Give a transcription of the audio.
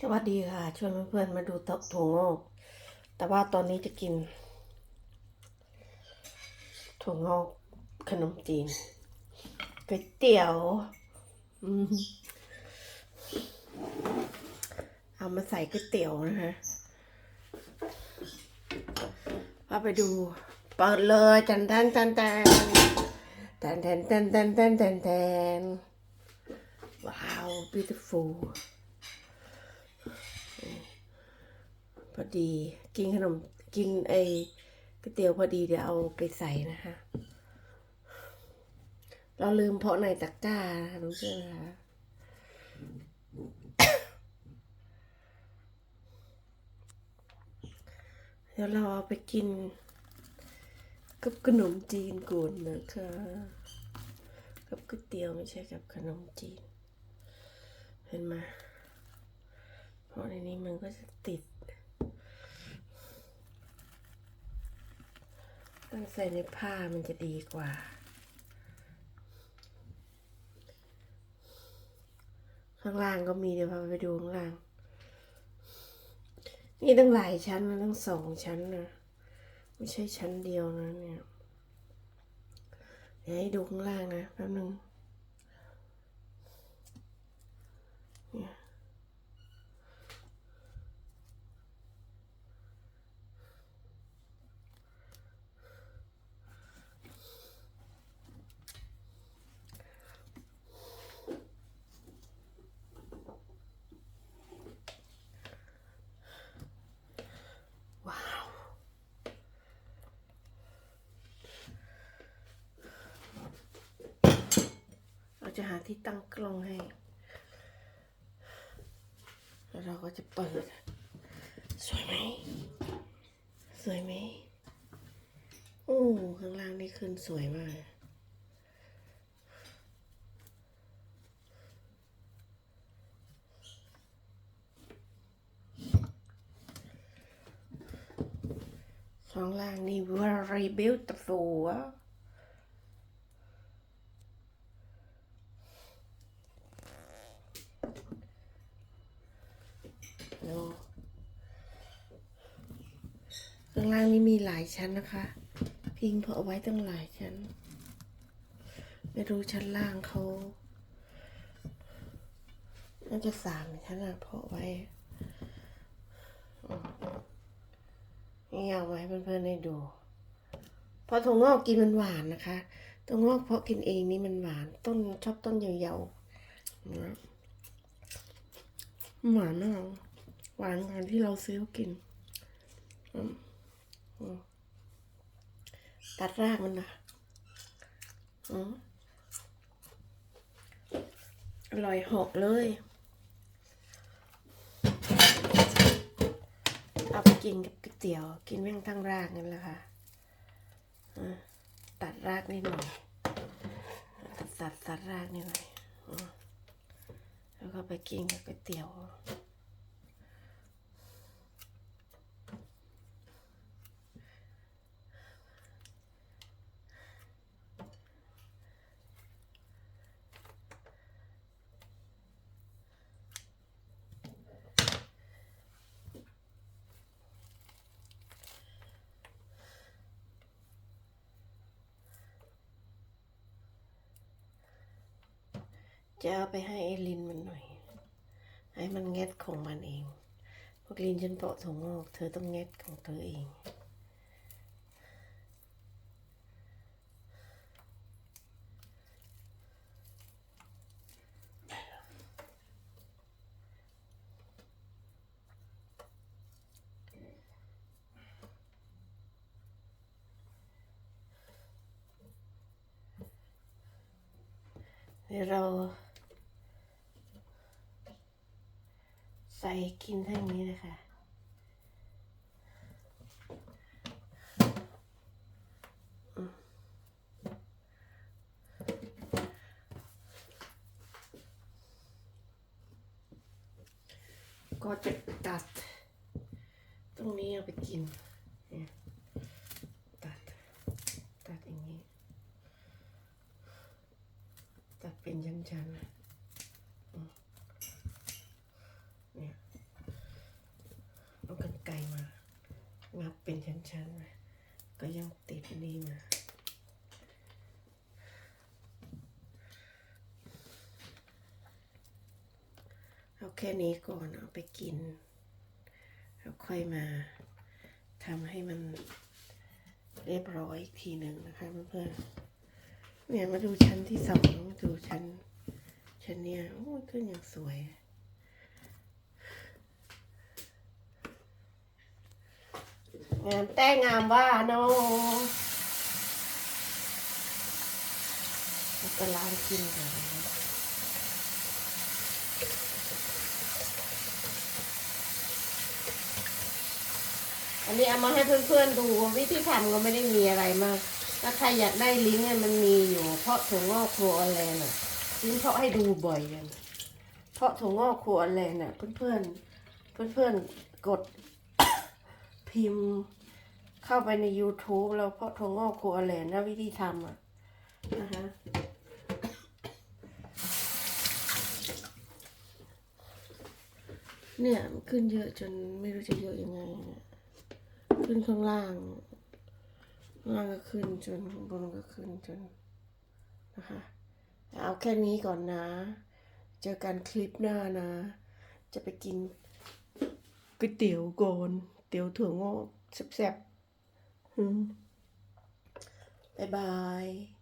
สวัสดีค่ะ ชวนเพื่อนๆมาดูถั่วงอก แต่ว่าตอนนี้จะกิน ถั่วงอกขนมจีนก๋วยเตี๋ยวเอามาใส่ก๋วยเตี๋ยวนะฮะว่าไปดูเปิดเลยจันแทนจันแทนจันแทนจันแทนจันแทนว้าว beautiful พอดีกินขนมกินไอ้ก๋วยเตี๋ยวพอดีเดี๋ยวเอาไปใส่นะคะ เราลืมเพาะในตะกร้านะคะรู้ใช่ไหมคะเดี๋ยวเราเอาไปกินกับขนมจีนก่อนนะคะ กับก๋วยเตี๋ยวไม่ใช่กับขนมจีน เห็นไหมเพราะในนี้มันก็จะติด ต้องใส่ในผ้ามันจะดีกว่า ข้างล่างก็มีเดี๋ยวพาไปดูข้างล่าง นี่ตั้งหลายชั้นนะตั้งสองชั้นนะไม่ใช่ชั้นเดียวนะเนี่ยเดี๋ยวให้ดูข้างล่างนะแป๊บนึง จะหาที่ตั้งกล้องให้ แล้วเราก็จะเปิด สวยไหม สวยไหม โอ้ ข้างล่างนี่ขึ้นสวยมาก ข้างล่างนี่ very beautiful อะ โอ้ข้างล่างนี่มีหลายชั้นนะคะ พิงเพาะไว้ตั้งหลายชั้น ไม่รู้ชั้นล่างเขาน่าจะสามชั้นอะเพาะไว้นี่เอาไว้เพื่อนๆให้ดู เพราะถั่วงอกกินมันหวานนะคะถั่วงอกเพาะกินเองนี่มันหวาน ต้นชอบต้นยาวๆนะหวานมาก หวานกว่าที่เราซื้อกิน ตัดรากมันนะอร่อยหอกเลยเอาไปกินกับก๋วยเตี๋ยว กินแม่งทั้งรากนั่นแหละค่ะตัดรากนิดหน่อยตัดตัดตัดรากนิดหน่อยแล้วก็ไปกินกับก๋วยเตี๋ยว จะเอาไปให้ไอ้ลินมันหน่อย ให้มันแงดของมันเอง พวกลินฉันเปาะถั่วงอก เธอต้องแงดของเธอเองเดี๋ยวเรา ส่กินทั้งนี้เลยค่ะก็จะตัด ตรงนี้เอาไปกิน ตัด ตัดอย่างนี้ ตัดเป็นชั้นๆอืมเนี่ย ฉันนะก็ยังติดนนี้มาเอาแค่นี้ก่อนเอาไปกินแล้วค่อยมาทำให้มันเรียบร้อยอีกทีหนึ่งนะคะเพื่อนๆเนี่ยมาดูชั้นที่สองมาดูชั้นชั้นเนี่ยโอ้ขึ้นอย่างสวย งามแต่งามว่าโนแล้วก็ล้างกินกันอันนี้เอามาให้เพื่อนๆดูวิธีทำก็ไม่ได้มีอะไรมาก ถ้าใครอยากได้ลิงก์เนี่ยมันมีอยู่ เพราะถั่วงอกครัวออนแลนด์อะลิงก์เพาะให้ดูบ่อยกันเพราะถั่วงอกครัวออนแลน์น่ะ เพื่อนๆเพื่อนๆกดพิมพ์ เข้าไปใน YouTube แล้วเพราะถั่วงอกครัวออนแลนนะวิธีทำอะนะคะเนี่ยมันขึ้นเยอะจนไม่รู้จะเยอะยังไงเนี่ยขึ้นข้างล่างล่างก็ขึ้นจนข้างบนก็ขึ้นจนนะคะเอาแค่นี้ก่อนนะ เจอกันคลิปหน้านะ จะไปกินก๋วยเตี๋ยวโกนเตี๋ยวถั่วงอกแซ่บ บ๊ายบาย